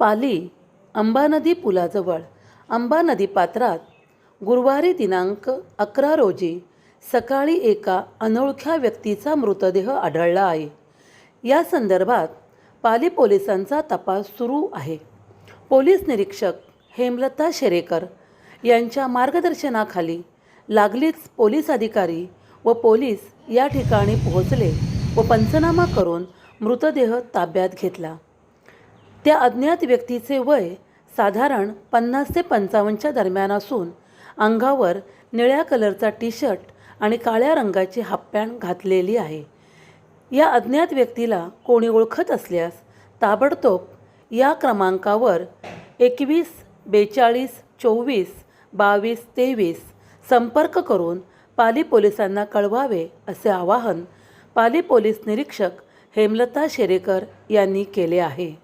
पाली अंबा नदी पुलाजवळ अंबा नदी पात्रात गुरुवारी दिनांक अकरा रोजी सकाळी एका अनोळख्या व्यक्तीचा मृतदेह आढळला आहे. या संदर्भात पाली पोलिसांचा तपास सुरू आहे. पोलीस निरीक्षक हेमलता शेरेकर यांच्या मार्गदर्शनाखाली लागलीच पोलीस अधिकारी व पोलीस या ठिकाणी पोहोचले व पंचनामा करून मृतदेह ताब्यात घेतला. त्या अज्ञात व्यक्तीचे वय साधारण पन्नास ते पंचावन्नच्या दरम्यान असून अंगावर निळ्या कलरचा टी शर्ट आणि काळ्या रंगाची हाफ पॅन्ट घातलेली आहे. या अज्ञात व्यक्तीला कोणी ओळखत असल्यास ताबडतोब या क्रमांकावर एकवीस बेचाळीस चोवीस बावीस तेवीस संपर्क करून पाली पोलिसांना कळवावे असे आवाहन पाली पोलीस निरीक्षक हेमलता शेरेकर यांनी केले आहे.